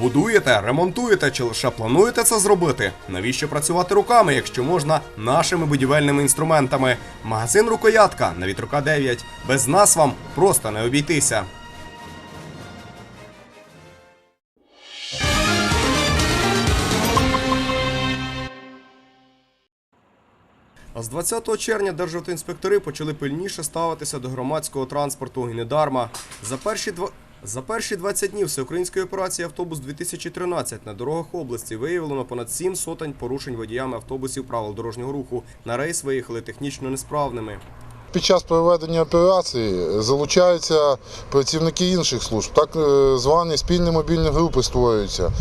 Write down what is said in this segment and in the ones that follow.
Будуєте, ремонтуєте чи лише плануєте це зробити? Навіщо працювати руками, якщо можна нашими будівельними інструментами? Магазин Рукоятка на вітрука 9. Без нас вам просто не обійтися. З 20 червня державтоінспектори почали пильніше ставитися до громадського транспорту і недарма. За перші два. За перші 20 днів всеукраїнської операції Автобус 2013 на дорогах області виявлено понад 7 сотень порушень водіями автобусів правил дорожнього руху. На рейс виїхали технічно несправними. Під час проведення операції залучаються працівники інших служб. Так е, звані спільні мобільні групи створюються,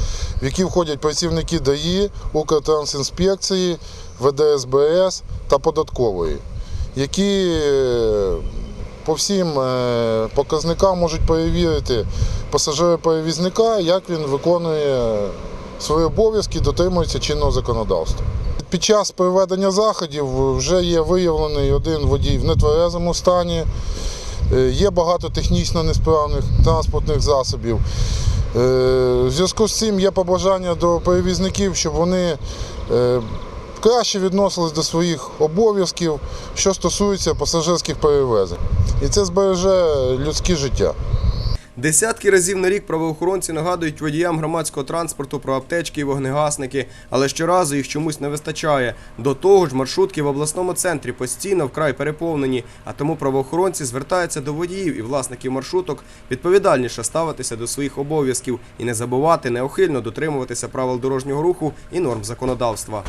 в які входять працівники ДАІ, Укртрансінспекції, ВДСБС та податкової, які е, по всім е, показникам можуть перевірити пасажира-перевізника, як він виконує свої обов'язки, дотримується чинного законодавства. Під час проведення заходів вже є виявлений один водій в нетверезому стані. Е, Є багато технічно несправних транспортних засобів. Е, В зв'язку з цим є побажання до перевізників, щоб вони е, краще відносились до своїх обов'язків, що стосується пасажирських перевезень. І це збереже людське життя. Десятки разів на рік правоохоронці нагадують водіям громадського транспорту про аптечки і вогнегасники, але щоразу їх чомусь не вистачає. До того ж, маршрутки в обласному центрі постійно вкрай переповнені, а тому правоохоронці звертаються до водіїв і власників маршруток відповідальніше ставитися до своїх обов'язків і не забувати неохильно дотримуватися правил дорожнього руху і норм законодавства.